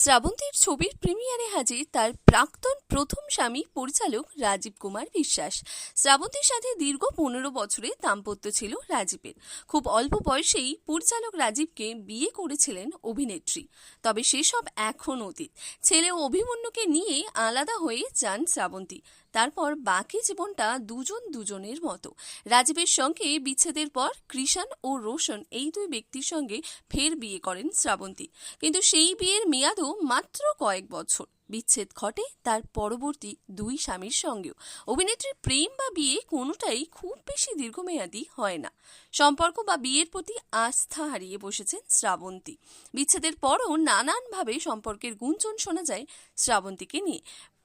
শ্রাবন্তীর ছবির প্রিমিয়ারে হাজির তার প্রাক্তন প্রথম স্বামী পরিচালক রাজীব কুমার বিশ্বাস। শ্রাবন্তীর সাথে দীর্ঘ পনেরো বছরের দাম্পত্য ছিল রাজীবের। খুব অল্প বয়সেই পরিচালক রাজীবকে বিয়ে করেছিলেন অভিনেত্রী। তবে সেসব এখন অতীত। ছেলে অভিমন্যুকে নিয়ে আলাদা হয়ে যান শ্রাবন্তী। তারপর বাকি জীবনটা দুজন দুজনের মতো। রাজীবের সঙ্গে বিচ্ছেদের পর কৃষাণ ও রোশন এই দুই ব্যক্তির সঙ্গে ফের বিয়ে করেন শ্রাবন্তী। কিন্তু সেই বিয়ের মেয়াদও মাত্র কয়েক বছর। বিচ্ছেদ ঘটে তার পরবর্তী দুই স্বামীর সঙ্গেও। অভিনেত্রীর প্রেম বা বিয়ে কোনোটাই খুব বেশি দীর্ঘমেয়াদী হয় না। সম্পর্ক বা বিয়ের প্রতি আস্থা হারিয়ে বসেছেন শ্রাবন্তী। বিচ্ছেদের পরও নানানভাবে সম্পর্কের গুঞ্জন শোনা যায় শ্রাবন্তীকে নিয়ে।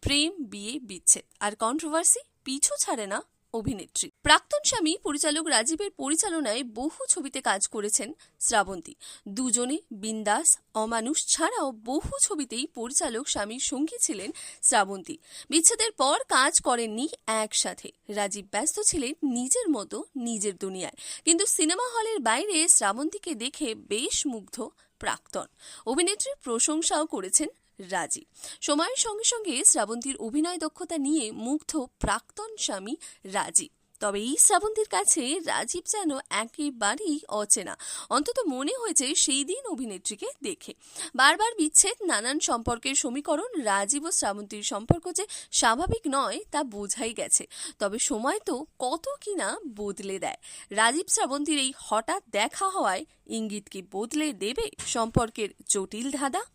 প্রেম, বিয়ে, বিচ্ছেদ আর কন্ট্রোভার্সি পিছু ছাড়ে না অভিনেত্রী। প্রাক্তন স্বামী পরিচালক রাজীবের পরিচালনায় বহু ছবিতে কাজ করেছেন শ্রাবন্তী। দুজনে বিন্দাস, অমানুষ ছাড়াও বহু ছবিতেই পরিচালক স্বামীর সঙ্গী ছিলেন শ্রাবন্তী। বিচ্ছেদের পর কাজ করেননি একসাথে। রাজীব ব্যস্ত ছিলেন নিজের মতো, নিজের দুনিয়ায়। কিন্তু সিনেমা হলের বাইরে শ্রাবন্তীকে দেখে বেশ মুগ্ধ প্রাক্তন। অভিনেত্রীর প্রশংসাও করেছেন রাজীব সময়ের সঙ্গে সঙ্গে শ্রাবন্তীর অভিনয় দক্ষতা নিয়ে মুগ্ধ প্রাক্তন স্বামী রাজীব তবে এই শ্রাবন্তীর কাছে রাজীব যেন একেবারেই অচেনা। অন্তত মনে হয়েছে সেই দিন অভিনেত্রীকে দেখে। বারবার বিচ্ছেদ, নানান সম্পর্কের সমীকরণ, রাজীব ও শ্রাবন্তীর সম্পর্ক যে স্বাভাবিক নয় তা বোঝাই গেছে। তবে সময় তো কত কিনা বদলে দেয়। রাজীব শ্রাবন্তীর এই হঠাৎ দেখা হওয়ায় ইঙ্গিত কি বদলে দেবে সম্পর্কের জটিল ধাঁধা?